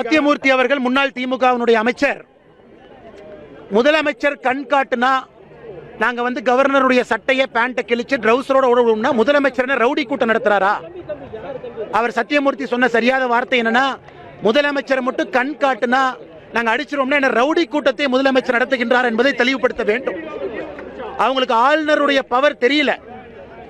சத்தியமூர்த்தி அவர்கள் முன்னாள் திமுகவினுடைய அமைச்சர். முதலமைச்சர் கண் காட்டுனா நாங்க வந்து கவர்னருடைய சட்டையை பேண்ட்டை கிழிச்சு ட்ரௌசரோட ஓடுவோம்னா முதலமைச்சர் ரவுடி கூட்டம் நடத்துறாரா? அவர் சத்தியமூர்த்தி சொன்ன சரியாத வார்த்தை என்னன்னா முதலமைச்சரை மட்டும் கண் காட்டுனா நாங்க அடிச்சிருவோம்னா என்ன ரவுடி கூட்டத்தை முதலமைச்சர் நடத்துகின்றார் என்பதை தெளிவுபடுத்த வேண்டும். அவங்களுக்கு ஆளுநருடைய பவர் தெரியல.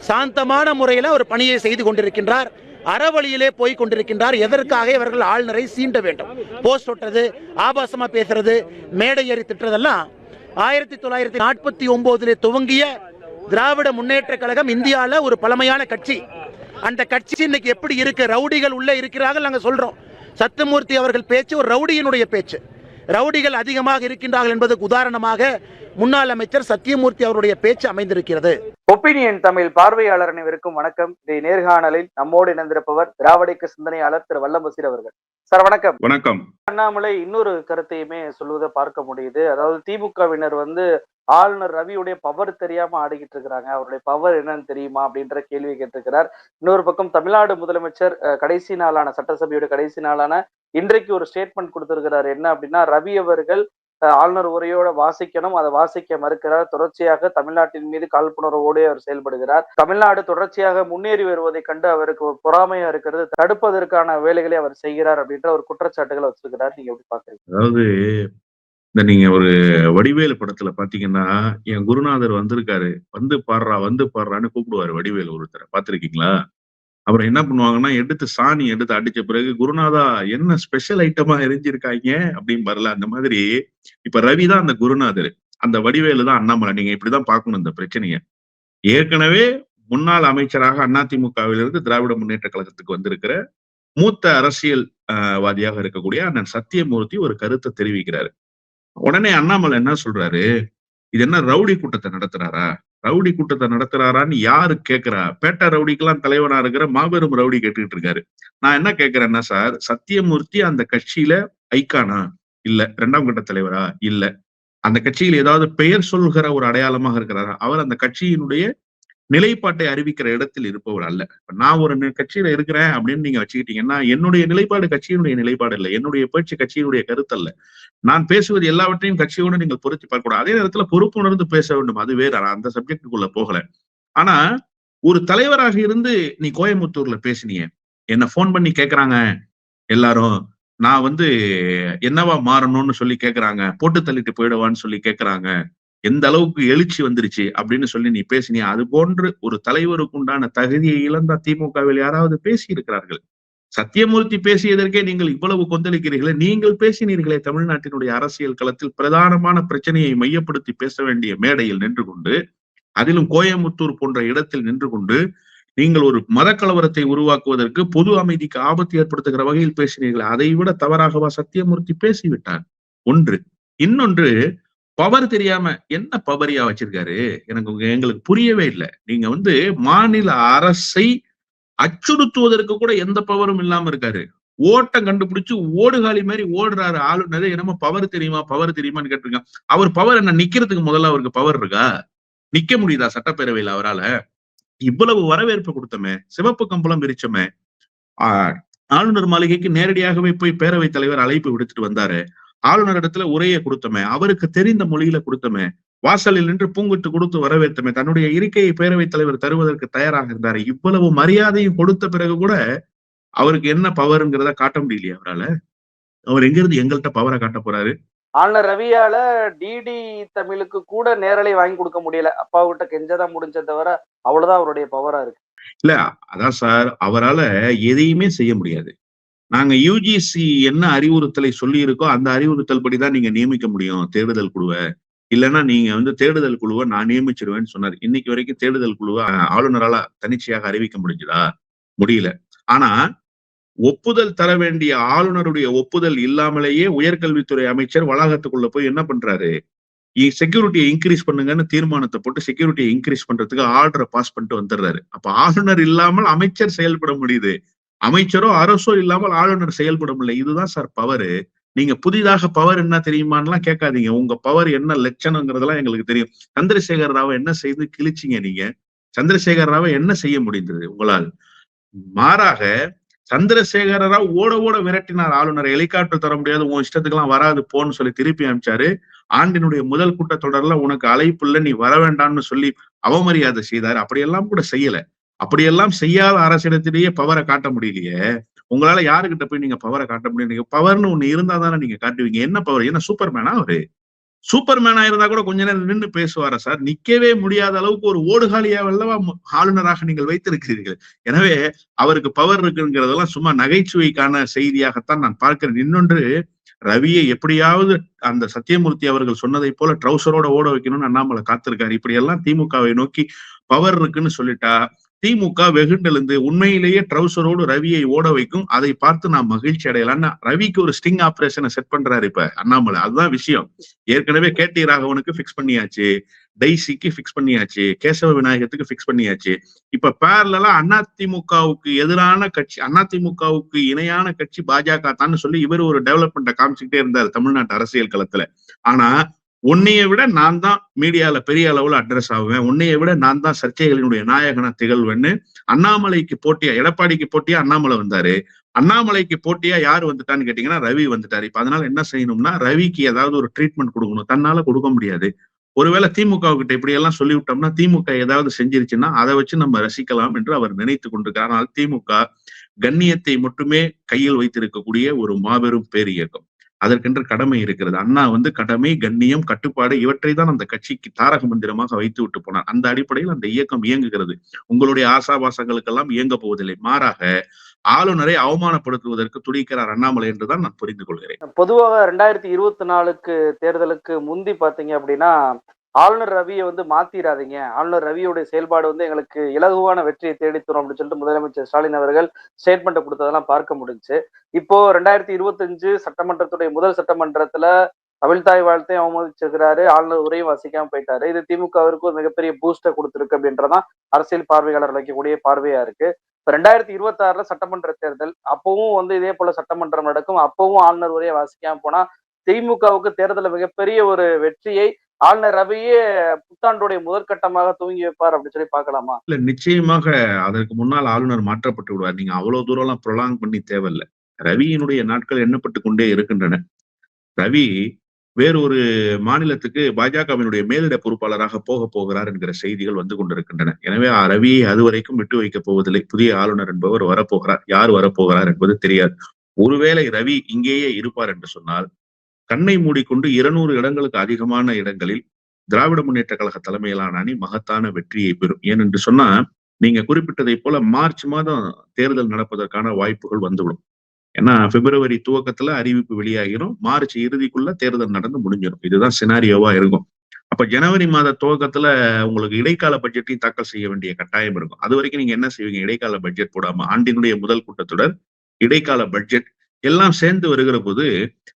சாந்தமான முறையில் ஒரு பணியை செய்து கொண்டிருக்கின்றார். அறவழியிலே போய் கொண்டிருக்கின்றார். எதற்காக இவர்கள் ஆளுநரை சீண்ட வேண்டும்? போஸ்ட் ஒட்டுறது ஆபாசமா பேசுறது மேடை ஏறி திட்டுறதெல்லாம் ஆயிரத்தி தொள்ளாயிரத்தி நாற்பத்தி ஒன்பதுல துவங்கிய திராவிட முன்னேற்ற கழகம் இந்தியாவில் ஒரு பழமையான கட்சி. அந்த கட்சி இன்னைக்கு எப்படி இருக்கு? ரவுடிகள் உள்ள இருக்கிறார்கள் நாங்கள் சொல்றோம். சத்துமூர்த்தி அவர்கள் பேச்சு ஒரு ரவுடியினுடைய பேச்சு. ரவுடிகள் அதிகமாக இருக்கின்றார்கள் என்பதற்கு உதாரணமாக முன்னாள் அமைச்சர் சத்தியமூர்த்தி அவருடைய பேச்சு அமைந்திருக்கிறது. ஒப்பீனியன் தமிழ் பார்வையாளர் அனைவருக்கும் வணக்கம். இந்த நேர்காணலில் நம்மோடு இணைந்திருப்பவர் திராவிடக்கு சிந்தனையாளர் திரு வல்லம்பசீர் அவர்கள். சார் வணக்கம். வணக்கம். அண்ணாமலை இன்னொரு கருத்தையுமே சொல்லுவதை பார்க்க முடியுது. அதாவது திமுகவினர் வந்து ஆளுநர் ரவியுடைய பவர் தெரியாம ஆடிக்கிட்டு இருக்கிறாங்க. அவருடைய பவர் என்னன்னு தெரியுமா அப்படின்ற கேள்வி கேட்டிருக்கிறார். இன்னொரு பக்கம் தமிழ்நாடு முதலமைச்சர் கடைசி நாளான சட்டசபையோட கடைசி நாளான இன்றைக்கு ஒரு ஸ்டேட்மெண்ட் கொடுத்திருக்கிறார். என்ன அப்படின்னா ரவி அவர்கள் ஆளுநர் உரையோட வாசிக்கணும். அதை வாசிக்க மறுக்கிறார். தொடர்ச்சியாக தமிழ்நாட்டின் மீது காழ்ப்புணர்வோடு அவர் செயல்படுகிறார். தமிழ்நாடு தொடர்ச்சியாக முன்னேறி வருவதை கண்டு அவருக்கு ஒரு பொறாமையா இருக்கிறது. தடுப்பதற்கான வேலைகளை அவர் செய்கிறார் அப்படின்ற ஒரு குற்றச்சாட்டுகளை வச்சிருக்கிறார். நீங்க எப்படி பாக்குறீங்க அதாவது இந்த நீங்க ஒரு வடிவேலு படத்துல பாத்தீங்கன்னா என் குருநாதர் வந்திருக்காரு. வந்து பாடுறா வந்து பாடுறான்னு கூப்பிடுவாரு வடிவேலு ஒருத்தரை. பாத்திருக்கீங்களா அப்புறம் என்ன பண்ணுவாங்கன்னா எடுத்து சாணி எடுத்து அடிச்ச பிறகு குருநாதா என்ன ஸ்பெஷல் ஐட்டமா எரிஞ்சிருக்காங்க அப்படின்னு வரல. அந்த மாதிரி இப்ப ரவி தான் அந்த குருநாதர். அந்த வடிவேலு தான் அண்ணாமலை. நீங்க இப்படிதான் பார்க்கணும் இந்த பிரச்சனைய. ஏற்கனவே முன்னாள் அமைச்சராக அதிமுகவிலிருந்து திராவிட முன்னேற்ற கழகத்துக்கு வந்திருக்கிற மூத்த அரசியல் ஆஹ், வாதியாக இருக்கக்கூடிய அண்ணன் சத்தியமூர்த்தி ஒரு கருத்தை தெரிவிக்கிறாரு. உடனே அண்ணாமலை என்ன சொல்றாரு? இது என்ன ரவுடி கூட்டத்தை நடத்துறாரா? ரவுடி கூட்டத்தை நடத்துறாரான்னு யாரு கேட்கிறா பேட்டா ரவுடிக்கெல்லாம் தலைவனா இருக்கிற மாபெரும் ரவுடி கேட்டுக்கிட்டு இருக்காரு. நான் என்ன கேட்கிறேன்னா சார் சத்தியமூர்த்தி அந்த கட்சியில ஐக்கானா? இல்ல. இரண்டாம் கட்ட தலைவரா? இல்ல. அந்த கட்சியில் ஏதாவது பெயர் சொல்கிற ஒரு அடையாளமாக இருக்கிறாரா? அவர் அந்த கட்சியினுடைய நிலைப்பாட்டை அறிவிக்கிற இடத்தில் இருப்பவர் அல்ல. இப்ப நான் ஒரு கட்சியில இருக்கிறேன் அப்படின்னு நீங்க வச்சுக்கிட்டீங்கன்னா என்னுடைய நிலைப்பாடு கட்சியினுடைய நிலைப்பாடு இல்லை. என்னுடைய பேச்சு கட்சியினுடைய கருத்து அல்ல. நான் பேசுவது எல்லாவற்றையும் கட்சியோடு நீங்கள் பொருத்தி பார்க்கக்கூடாது. அதே நேரத்துல பொறுப்புணர்ந்து பேச வேண்டும். அது வேற. நான் அந்த சப்ஜெக்டுக்குள்ள போகல. ஆனா ஒரு தலைவராக இருந்து நீ கோயம்புத்தூர்ல பேசினிய. என்ன ஃபோன் பண்ணி கேக்குறாங்க. எல்லாரும் நான் வந்து என்னவா மாறணும்னு சொல்லி கேக்குறாங்க. போட்டு தள்ளிட்டு போயிடுவான்னு சொல்லி கேக்குறாங்க. எந்த அளவுக்கு எழுச்சி வந்துருச்சு அப்படின்னு சொல்லி நீ பேசினியா? அது போன்று ஒரு தலைவருக்கு உண்டான தகுதியை இழந்த திமுகவில் யாராவது பேசி இருக்கிறார்கள் சத்தியமூர்த்தி பேசியதற்கே நீங்கள் இவ்வளவு கொந்தளிக்கிறீர்களே நீங்கள் பேசினீர்களே தமிழ்நாட்டினுடைய அரசியல் களத்தில் பிரதானமான பிரச்சனையை மையப்படுத்தி பேச வேண்டிய மேடையில் நின்று கொண்டு அதிலும் கோயம்புத்தூர் போன்ற இடத்தில் நின்று கொண்டு நீங்கள் ஒரு மத கலவரத்தை உருவாக்குவதற்கு பொது அமைதிக்கு ஆபத்து ஏற்படுத்துகிற வகையில் பேசினீர்கள் அதை விட தவறாகவா சத்தியமூர்த்தி பேசிவிட்டார்? ஒன்று. இன்னொன்று பவர் தெரியாம என்ன பவரியா வச்சிருக்காரு? எனக்கு எங்களுக்கு புரியவே இல்லை. நீங்க வந்து மாநில அரசை அச்சுறுத்துவதற்கு கூட எந்த பவரும் இல்லாம இருக்காரு. ஓட்டம் கண்டுபிடிச்சு ஓடுகாலி மாதிரி ஓடுறாரு. ஆளுநர் என்னமோ பவர் தெரியுமா? பவர் தெரியுமான்னு கேட்டிருக்கான் அவர் பவர் என்ன நிக்கிறதுக்கு முதல்ல அவருக்கு பவர் இருக்கா? நிக்க முடியுதா சட்டப்பேரவையில் அவரால? இவ்வளவு வரவேற்பு கொடுத்தோமே சிவப்பு கம்பளம் விரிச்சமே ஆஹ் ஆளுநர் மாளிகைக்கு நேரடியாகவே போய் பேரவைத் தலைவர் அழைப்பு விடுத்துட்டு வந்தாரு. ஆளுநர் இடத்துல உரையை கொடுத்தோமே அவருக்கு தெரிந்த மொழியில கொடுத்தோமே வாசலில் நின்று பூங்குட்டு கொடுத்து வரவேற்றமே தன்னுடைய இருக்கையை பேரவைத் தலைவர் தருவதற்கு தயாராக இருந்தாரு இவ்வளவு மரியாதையும் கொடுத்த பிறகு கூட அவருக்கு என்ன பவர்ங்கிறத காட்ட முடியலையா அவரால? அவர் எங்க இருந்து எங்கள்கிட்ட பவரை காட்ட போறாரு? ஆளுநர் ரவியால டிடி தமிழுக்கு கூட நேரலை வாங்கி கொடுக்க முடியல. அப்பா கிட்ட கெஞ்சதான் முடிஞ்ச தவிர அவ்வளவுதான் அவருடைய பவரா இருக்கு. இல்ல அதான் சார் அவரால எதையுமே செய்ய முடியாது. நாங்க யூஜிசி என்ன அறிவுறுத்தலை சொல்லி இருக்கோ அந்த அறிவுறுத்தல் படிதான் நீங்க நியமிக்க முடியும் தேடுதல் குழுவை. இல்லைன்னா நீங்க வந்து தேடுதல் குழுவை நான் நியமிச்சிருவேன்னு சொன்னார். இன்னைக்கு வரைக்கும் தேடுதல் குழுவை ஆளுநரால தனிச்சையாக அறிவிக்க முடிஞ்சுதா? முடியல. ஆனா ஒப்புதல் தர வேண்டிய ஆளுநருடைய ஒப்புதல் இல்லாமலேயே உயர்கல்வித்துறை அமைச்சர் வளாகத்துக்குள்ள போய் என்ன பண்றாரு? செக்யூரிட்டியை இன்க்ரீஸ் பண்ணுங்கன்னு தீர்மானத்தை போட்டு செக்யூரிட்டியை இன்க்ரீஸ் பண்றதுக்கு ஆர்டரை பாஸ் பண்ணிட்டு வந்துடுறாரு. அப்ப ஆளுநர் இல்லாமல் அமைச்சர் செயல்பட முடியுது. அமைச்சரோ அரசோ இல்லாமல் ஆளுநர் செயல்பட முடியல இதுதான் சார் பவரு நீங்க புதிதாக பவர் என்ன தெரியுமான்லாம் கேட்காதீங்க. உங்க பவர் என்ன லட்சணங்கிறதெல்லாம் எங்களுக்கு தெரியும். சந்திரசேகர் ராவை என்ன செய்து கிழிச்சிங்க நீங்க? சந்திரசேகர் ராவை என்ன செய்ய முடிந்தது உங்களால்? மாறாக சந்திரசேகர ராவ் ஓட ஓட விரட்டினார் ஆளுநர். ஹெலிகாப்டர் தர முடியாது உன் இஷ்டத்துக்கெல்லாம் வராது போன்னு சொல்லி திருப்பி அனுப்பிச்சாரு ஆண்டினுடைய முதல் கூட்டத்தொடர்ல உனக்கு அழைப்பு இல்ல நீ வர வேண்டாம்னு சொல்லி அவமரியாதை செய்தார். அப்படியெல்லாம் கூட செய்யல. அப்படியெல்லாம் செய்யாத அரசிடத்திலேயே பவரை காட்ட முடியலையே. உங்களால யாருகிட்ட போய் நீங்க பவரை காட்ட முடியும்? நீங்க பவர்னு ஒண்ணு இருந்தா தானே நீங்க காட்டுவீங்க. என்ன பவர் என்ன சூப்பர்மேனா அவரு? சூப்பர்மேனா இருந்தா கூட கொஞ்ச நேரம் நின்று பேசுவாரா சார் நிக்கவே முடியாத அளவுக்கு ஒரு ஓடுகாலியா வல்லவா ஆளுநராக நீங்கள் வைத்திருக்கிறீர்கள். எனவே அவருக்கு பவர் இருக்குங்கிறதெல்லாம் சும்மா நகைச்சுவைக்கான செய்தியாகத்தான் நான் பார்க்கிறேன். இன்னொன்று ரவியை எப்படியாவது அந்த சத்தியமூர்த்தி அவர்கள் சொன்னதை போல ட்ரௌசரோட ஓட வைக்கணும்னு அண்ணாமலை காத்திருக்காரு. இப்படி எல்லாம் திமுகவை நோக்கி பவர் இருக்குன்னு சொல்லிட்டா திமுக வெகுண்டெழுந்து உண்மையிலேயே ட்ரௌசரோடு ரவியை ஓட வைக்கும் அதை பார்த்து நான் மகிழ்ச்சி அடையலாம்னு ரவிக்கு ஒரு ஸ்டிங் ஆபரேஷனை செட் பண்றாரு இப்ப அண்ணாமலை. அதுதான் விஷயம். ஏற்கனவே கேடி ராகவனுக்கு பிக்ஸ் பண்ணியாச்சு. டைசிக்கு பிக்ஸ் பண்ணியாச்சு. கேசவ விநாயகத்துக்கு பிக்ஸ் பண்ணியாச்சு. இப்ப பேரலா அதிமுகவுக்கு எதிரான கட்சி அதிமுகவுக்கு இணையான கட்சி பாஜக தான் சொல்லி இவர் ஒரு டெவலப்மெண்ட்டை காமிச்சுக்கிட்டே இருந்தார் தமிழ்நாட்டு அரசியல் களத்துல. ஆனா உன்னைய விட நான் தான் மீடியால பெரிய அளவுல அட்ரஸ் ஆகுவேன். உன்னைய விட நான் தான் சர்ச்சைகளினுடைய நாயகனா திகழ்வேன்னு அண்ணாமலைக்கு போட்டியா எடப்பாடிக்கு போட்டியா அண்ணாமலை வந்தாரு. அண்ணாமலைக்கு போட்டியா யார் வந்துட்டான்னு கேட்டீங்கன்னா ரவி வந்துட்டாரு. இப்ப அதனால என்ன செய்யணும்னா ரவிக்கு ஏதாவது ஒரு ட்ரீட்மெண்ட் கொடுக்கணும். தன்னால கொடுக்க முடியாது. ஒருவேளை திமுக கிட்ட இப்படி எல்லாம் சொல்லிவிட்டோம்னா திமுக ஏதாவது செஞ்சிருச்சுன்னா அதை வச்சு நம்ம ரசிக்கலாம் என்று அவர் நினைத்து கொண்டிருக்கிறார். ஆனால் திமுக கண்ணியத்தை மட்டுமே கையில் வைத்திருக்கக்கூடிய ஒரு மாபெரும் பேர் இயக்கம் அதற்கென்று கடமை இருக்கிறது. அண்ணா வந்து கடமை கண்ணியம் கட்டுப்பாடு இவற்றை தான் அந்த கட்சிக்கு தாரக மந்திரமாக வைத்து விட்டு போனார். அந்த அடிப்படையில் அந்த இயக்கம் இயங்குகிறது. உங்களுடைய ஆசாபாசங்களுக்கெல்லாம் இயங்க போவதில்லை. மாறாக ஆளுநரை அவமானப்படுத்துவதற்கு துடிக்கிறார் அண்ணாமலை என்றுதான் நான் புரிந்து கொள்கிறேன். பொதுவாக ரெண்டாயிரத்தி இருபத்தி நாலுக்கு தேர்தலுக்கு முந்தி பாத்தீங்க அப்படின்னா ஆளுநர் ரவியை வந்து மாத்திராதீங்க. ஆளுநர் ரவியுடைய செயல்பாடு வந்து எங்களுக்கு இலகுவான வெற்றியை தேடித்தரும் அப்படின்னு சொல்லிட்டு முதலமைச்சர் ஸ்டாலின் அவர்கள் ஸ்டேட்மெண்ட் கொடுத்ததெல்லாம் பார்க்க முடிஞ்சுச்சு இப்போ ரெண்டாயிரத்தி இருபத்தஞ்சு சட்டமன்றத்துடைய முதல் சட்டமன்றத்துல தமிழ்தாய் வாழ்த்தையும் அவமதிச்சிருக்கிறாரு. ஆளுநர் உரையும் வசிக்காம போயிட்டாரு. இது திமுகவிற்கு ஒரு மிகப்பெரிய பூஸ்டர் கொடுத்துருக்கு அப்படின்றதான் அரசியல் பார்வையாளர் வைக்கக்கூடிய பார்வையா இருக்கு. இப்ப ரெண்டாயிரத்தி இருபத்தி ஆறுல சட்டமன்ற தேர்தல் அப்பவும் வந்து இதே போல சட்டமன்றம் நடக்கும். அப்பவும் ஆளுநர் உரையை வாசிக்காம போனா திமுகவுக்கு தேர்தலில் மிகப்பெரிய ஒரு வெற்றியை ஆளுநர் ரவியே புத்தாண்டுடைய முதற்கட்டமாக தூங்கி வைப்பார் அப்படின்னு சொல்லி பார்க்கலாமா? இல்ல நிச்சயமாக அதற்கு முன்னால் ஆளுநர் மாற்றப்பட்டு விடுவார். நீங்க அவ்வளவு தூரம் எல்லாம் ப்ரொலாங் பண்ணி தேவையில்லை. ரவியினுடைய நாட்கள் எண்ணப்பட்டு கொண்டே இருக்கின்றன. ரவி வேறொரு மாநிலத்துக்கு பாஜகவினுடைய மேலிட பொறுப்பாளராக போக போகிறார் என்கிற செய்திகள் வந்து கொண்டிருக்கின்றன. எனவே ஆ ரவியை அதுவரைக்கும் விட்டு வைக்கப் போவதில்லை. புதிய ஆளுநர் என்பவர் வரப்போகிறார். யார் வரப்போகிறார் என்பது தெரியாது. ஒருவேளை ரவி இங்கேயே இருப்பார் என்று சொன்னால் கண்ணை மூடிக்கொண்டு இருநூறு இடங்களுக்கு அதிகமான இடங்களில் திராவிட முன்னேற்ற கழக தலைமையிலான அணி மகத்தான வெற்றியை பெறும். ஏனென்று சொன்னா நீங்க குறிப்பிட்டதை போல மார்ச் மாதம் தேர்தல் நடப்பதற்கான வாய்ப்புகள் வந்துவிடும். ஏன்னா பிப்ரவரி துவக்கத்துல அறிவிப்பு வெளியாகிரும். மார்ச் இறுதிக்குள்ள தேர்தல் நடந்து முடிஞ்சிடும் இதுதான் சினாரியோவா இருக்கும். அப்ப ஜனவரி மாத துவக்கத்துல உங்களுக்கு இடைக்கால பட்ஜெட்டையும் தாக்கல் செய்ய வேண்டிய கட்டாயம் இருக்கும். அது வரைக்கும் நீங்க என்ன செய்வீங்க? இடைக்கால பட்ஜெட் போடாம ஆண்டினுடைய முதல் கூட்டத்தொடர் இடைக்கால பட்ஜெட் எல்லாம் சேர்ந்து வருகிற போது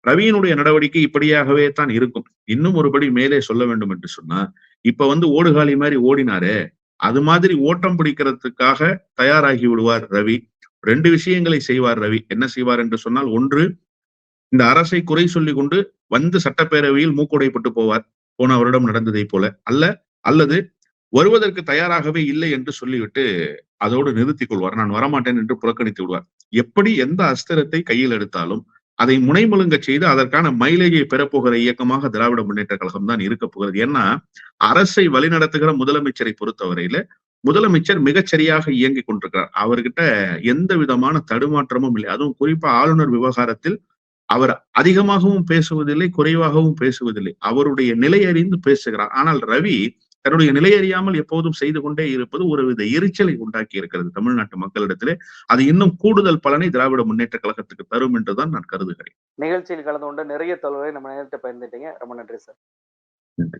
ரவியினுடைய நடவடிக்கை இப்படியாகவே தான் இருக்கும். இன்னும் ஒருபடி மேலே சொல்ல வேண்டும் என்று சொன்னா இப்ப வந்து ஓடுகாலி மாதிரி ஓடினாரே அது மாதிரி ஓட்டம் பிடிக்கிறதுக்காக தயாராகி விடுவார் ரவி. ரெண்டு விஷயங்களை செய்வார் ரவி. என்ன செய்வார் என்று சொன்னால் ஒன்று இந்த அரசை குறை சொல்லி கொண்டு வந்து சட்டப்பேரவையில் மூக்குடைப்பட்டு போவார். போன வருடம் நடந்ததை போல. அல்ல அல்லது வருவதற்கு தயாராகவே இல்லை என்று சொல்லிவிட்டு அதோடு நிறுத்திக் கொள்வார். நான் வரமாட்டேன் என்று புறக்கணித்து விடுவார். எப்படி எந்த அஸ்திரத்தை கையில் எடுத்தாலும் அதை முனைமுழுங்க செய்து அதற்கான மைலேஜை பெறப்போகிற இயக்கமாக திராவிட முன்னேற்ற கழகம் தான் இருக்க போகிறது. ஏன்னா அரசை வழிநடத்துகிற முதலமைச்சரை பொறுத்தவரையில முதலமைச்சர் மிகச்சரியாக இயங்கிக் கொண்டிருக்கிறார். அவர்கிட்ட எந்த விதமான தடுமாற்றமும் இல்லை. அதுவும் குறிப்பா ஆளுநர் விவகாரத்தில் அவர் அதிகமாகவும் பேசுவதில்லை குறைவாகவும் பேசுவதில்லை. அவருடைய நிலை அறிந்து பேசுகிறார். ஆனால் ரவி தன்னுடைய நிலை அறியாமல் எப்போதும் செய்து கொண்டே இருப்பது ஒருவித எரிச்சலை உண்டாக்கி இருக்கிறது தமிழ்நாட்டு மக்களிடத்திலே. அது இன்னும் கூடுதல் பலனை திராவிட முன்னேற்ற கழகத்துக்கு தரும் என்றுதான் நான் கருதுகிறேன். நிகழ்ச்சியில் கலந்து கொண்டு நிறைய தகவல்களை நம்ம நேரத்தை பயந்துட்டீங்க. ரொம்ப நன்றி சார். நன்றி.